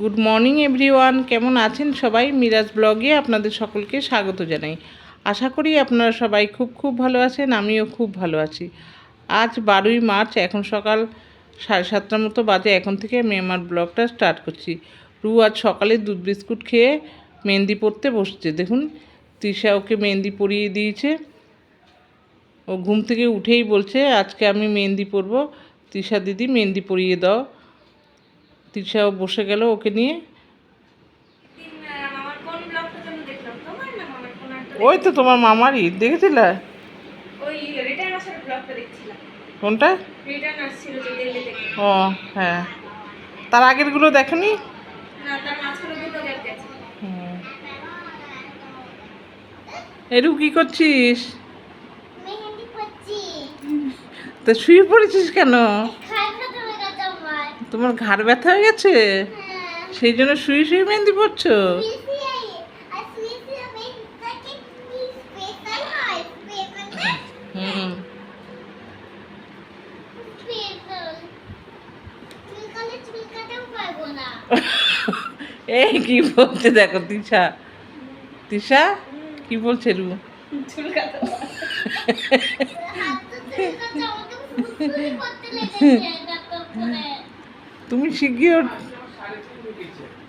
Good morning everyone কেমন আছেন সবাই? মিরাজ ব্লগে আপনাদের সকলকে স্বাগত জানাই। আশা করি আপনারা সবাই খুব খুব ভালো আছেন, আমিও খুব ভালো আছি। আজ বারোই মার্চ, এখন সকাল সাড়ে সাতটার মতো বাজে, এখন থেকে আমি আমার ব্লগটা স্টার্ট করছি। রু আজ সকালে দুধ বিস্কুট খেয়ে মেহেন্দি পরতে বসছে। দেখুন, তৃষা ওকে মেহেন্দি পরিয়ে দিয়েছে। ও ঘুম থেকে উঠেই বলছে, আজকে আমি মেহেন্দি পরবো। তৃষা দিদি, মেহেন্দি পরিয়ে দাও। তৃষাও বসে গেল ওকে নিয়ে। ওই তো তোমার মামারই দেখেছিলে? ওই রিটার্ন আসার ব্লগটা দেখছিলাম। কোনটা? ও হ্যাঁ। তার আগেরগুলো দেখনি? এরু কি করছিস? তা শুয়ে পড়েছিস কেন খাই খাতে হয়ে গেছে আমার তোমার ঘাড় ব্যথা হয়ে গেছে? সেই জন্য শুয়ে শুয়ে মেহেন্দি পড়ছো এই কি বলছে দেখো তিশা। তিশা কি বলছে রু? চুলকাতে হাত তো চুলকাচ্ছে আমাকে ফুসফুস করতে লেগেছে তারপরে তুমি শিগগির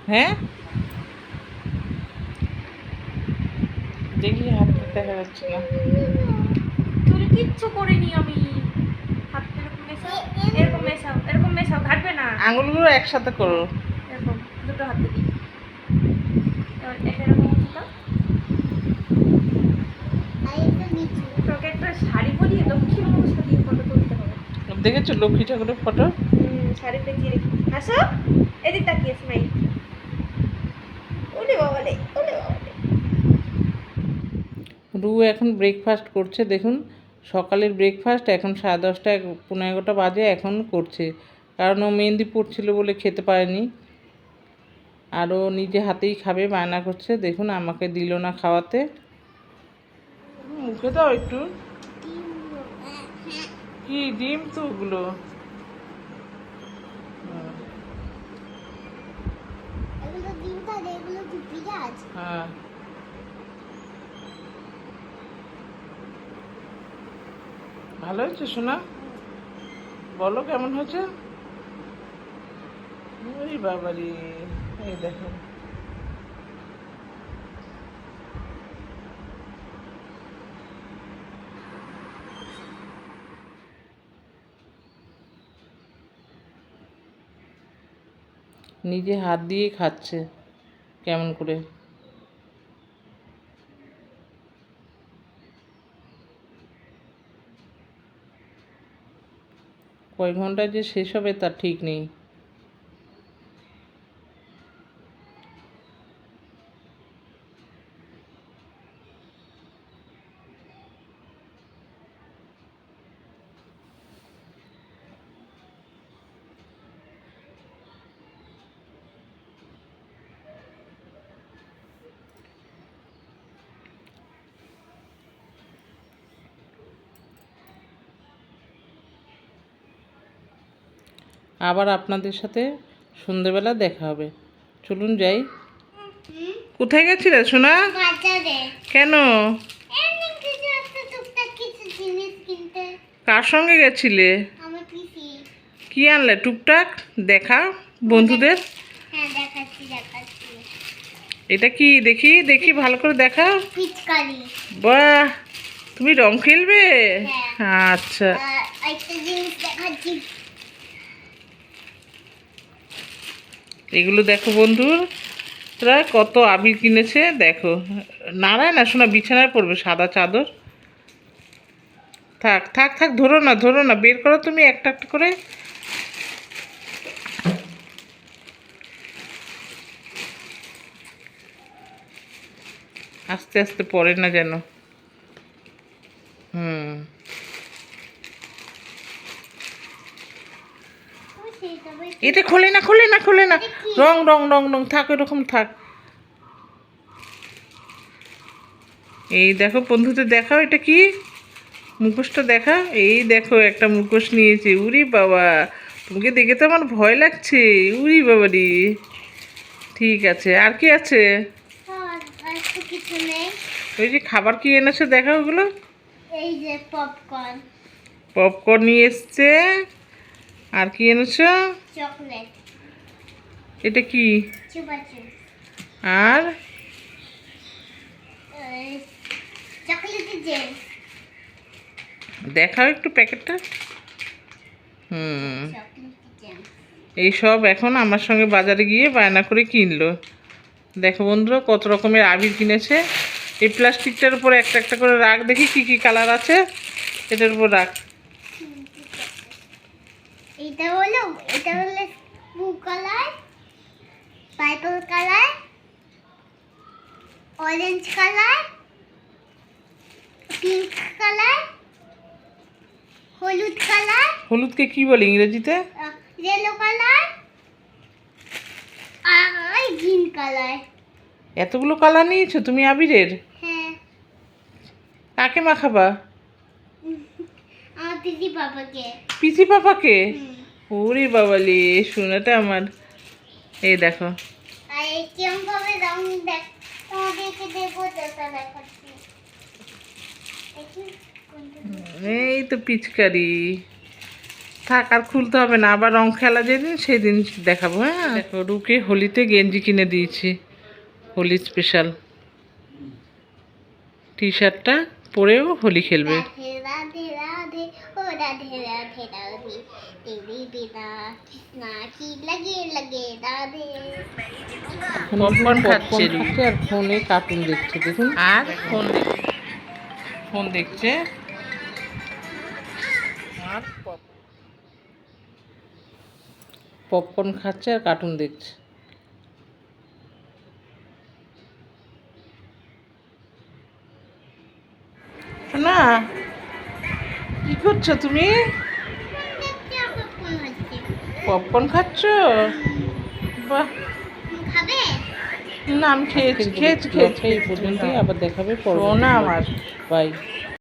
হ্যাঁ? দেখি হাতটা দেখা যাচ্ছে না। চুল কিচ্ছু করিনি আমি। হাত এরকম মেশাও এরকম মেশাও ঘাটবে না। আঙুলগুলো একসাথে করো। এরকম দুটো হাত দেখেছ লক্ষ্মী ঠাকুরের ফটো? আসো এদিক তাকিয়ে স্মাইল ওলে বাবালে ওলে বাবালে রু এখন ব্রেকফাস্ট করছে দেখুন। সকালের ব্রেকফাস্ট এখন সাড়ে দশটা পনেরো এগারোটা বাজে এখন করছে। কারণ ও মেহেন্দি পড়ছিল বলে খেতে পারেনি। আর ও নিজে হাতেই খাবে বায়না করছে। দেখুন আমাকে দিল না খাওয়াতে। মুখে দাও একটু। কি ডিম তো ওগুলো এগুলো ডিম থাকে এগুলো কি পেঁয়াজ হ্যাঁ ভালো হয়েছে শোনা বলো কেমন হয়েছে? ওই বাবারি, এই দেখো। নিজে হাত দিয়ে খাচ্ছে, কেমন করে? কয় ঘন্টায় যে শেষ হবে তার ঠিক নেই। আবার আপনাদের সাথে সন্ধেবেলা দেখা হবে। চলুন যাই। কোথায় গেছিলে সোনা? কেন? কার সঙ্গে গেছিলে? কি আনলে টুকটাক? দেখা বন্ধুদের? হ্যাঁ এটা কি? দেখি দেখি ভালো করে দেখা। বাহ! তুমি রং খেলবে? হ্যাঁ। আচ্ছা আর একটা জিনিস দেখাচ্ছি এগুলো দেখো বন্ধুরা কত আবির কিনেছে, দেখো। নাড়ায় না শোনা, বিছানায় পড়বে সাদা চাদর। থাক থাক থাক, ধরো না ধরো না, বের করো তুমি একটা একটা করে। আস্তে আস্তে পড়ে না যেন। হুম ওই সেইটা বই এটা খোলে না খোলে না খোলে না। রং রং রং রং থাক এরকম থাক। এই দেখো বন্ধুদের দেখাও এটা কি? মুখোশটা দেখা এই দেখো একটা মুখোশ নিয়েছে। উরি বাবা তোমাকে দেখে তো আমার ভয় লাগছে। উরি বাবা রে ঠিক আছে আর কি আছে? ওই যে খাবার কি এনেছো? দেখা ওগুলো। এই যে পপকর্ন পপকর্ন নিয়ে এসছে। আর কি এনেছো? চকলেট। এটা কি? আর? দেখাও একটু প্যাকেটটা। হুম। চকলেটের জেল। এই সব এখন আমার সঙ্গে বাজারে গিয়ে বায়না করে কিনলো। দেখো বন্ধুরা কত রকমের আবির কিনেছে। এই প্লাস্টিকটার উপরে একটা একটা করে রাখ দেখি কি কি কালার আছে। এটার উপর রাখ। এটা হলো এটা হলো blue colour purple colour orange colour pink colour হলুদ কালার হলুদকে কি বলে ইংরেজিতে? ইয়েলো কালার আর গ্রিন কালার এতগুলো কালার নিয়েছো তুমি আবিরের? হ্যাঁ। কাকে মাখাবা? দিদি বাবাকে পিসি পাপাকে। ওরে বাবালি শোনাটা আমার। এই দেখো। এই তো পিচকারি। থাক আর খুলতে হবে না। আবার রং খেলা যেদিন সেদিন দেখাবো হ্যাঁ? দেখো রুকে হোলিতে গেঞ্জি কিনে দিয়েছি। হোলি স্পেশাল টি শার্টটা পরেও হোলি খেলবে। খাচ্ছে আর ফোনে কার্টুন দেখছে দেখুন। আর ফোন ফোন দেখছে। আর পপকর্ন খাচ্ছে আর কার্টুন দেখছে। না কি করছ তুমি? পপকর্ন খাচ্ছ? বাহ। না আমি খেয়েছি খেয়েছি খেয়েছি এই পর্যন্তই আবার দেখাবে পড়ো না আমার। বাই